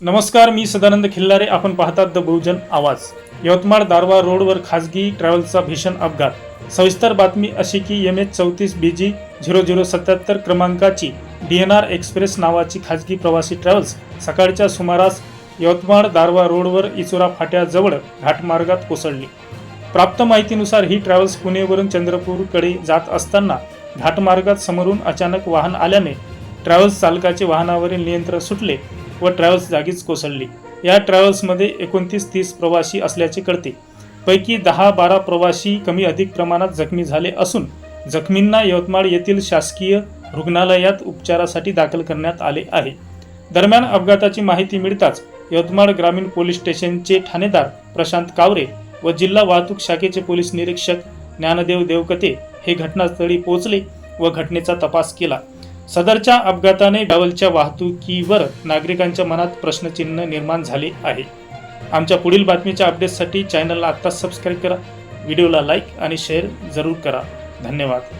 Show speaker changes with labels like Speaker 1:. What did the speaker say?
Speaker 1: नमस्कार मी सदानंद खिल्लारे. आपण पाहतात द बहुजन आवाज. यवतमाळ दारवा रोडवर खासगी ट्रॅव्हल्सचा भीषण अपघात. सविस्तर बातमी अशी की एम एच चौतीस बी जी झिरो झिरो सत्याहत्तर क्रमांकाची डी एन आर एक्सप्रेस नावाची खाजगी प्रवासी ट्रॅव्हल्स सकाळच्या सुमारास यवतमाळ दारवा रोडवर इचुरा फाट्याजवळ घाटमार्गात कोसळली. प्राप्त माहितीनुसार ही ट्रॅव्हल्स पुणेवरून चंद्रपूरकडे जात असताना घाटमार्गात समोरून अचानक वाहन आल्याने ट्रॅव्हल्स चालकाचे वाहनावरील नियंत्रण सुटले. व ट्रॅव्हल्स जागीच कोसळली. या ट्रॅव्हल्समध्ये एकोणतीस तीस प्रवासी असल्याचे कळते. पैकी दहा बारा प्रवासी कमी अधिक प्रमाणात जखमी झाले असून जखमींना यवतमाळ येथील शासकीय रुग्णालयात उपचारासाठी दाखल करण्यात आले आहे. दरम्यान अपघाताची माहिती मिळताच यवतमाळ ग्रामीण पोलीस स्टेशनचे ठाणेदार प्रशांत कावरे व जिल्हा वाहतूक शाखेचे पोलीस निरीक्षक ज्ञानदेव देवकते हे घटनास्थळी पोहोचले व घटनेचा तपास केला. सदरच्या अपघाताने ट्रॅव्हलच्या वाहतुकीवर नागरिकांच्या मनात प्रश्नचिन्ह निर्माण झाले आहे. आमच्या पुढील बातमीच्या अपडेट्ससाठी चॅनलला आत्ताच सबस्क्राईब करा. व्हिडिओला लाईक आणि शेअर जरूर करा. धन्यवाद.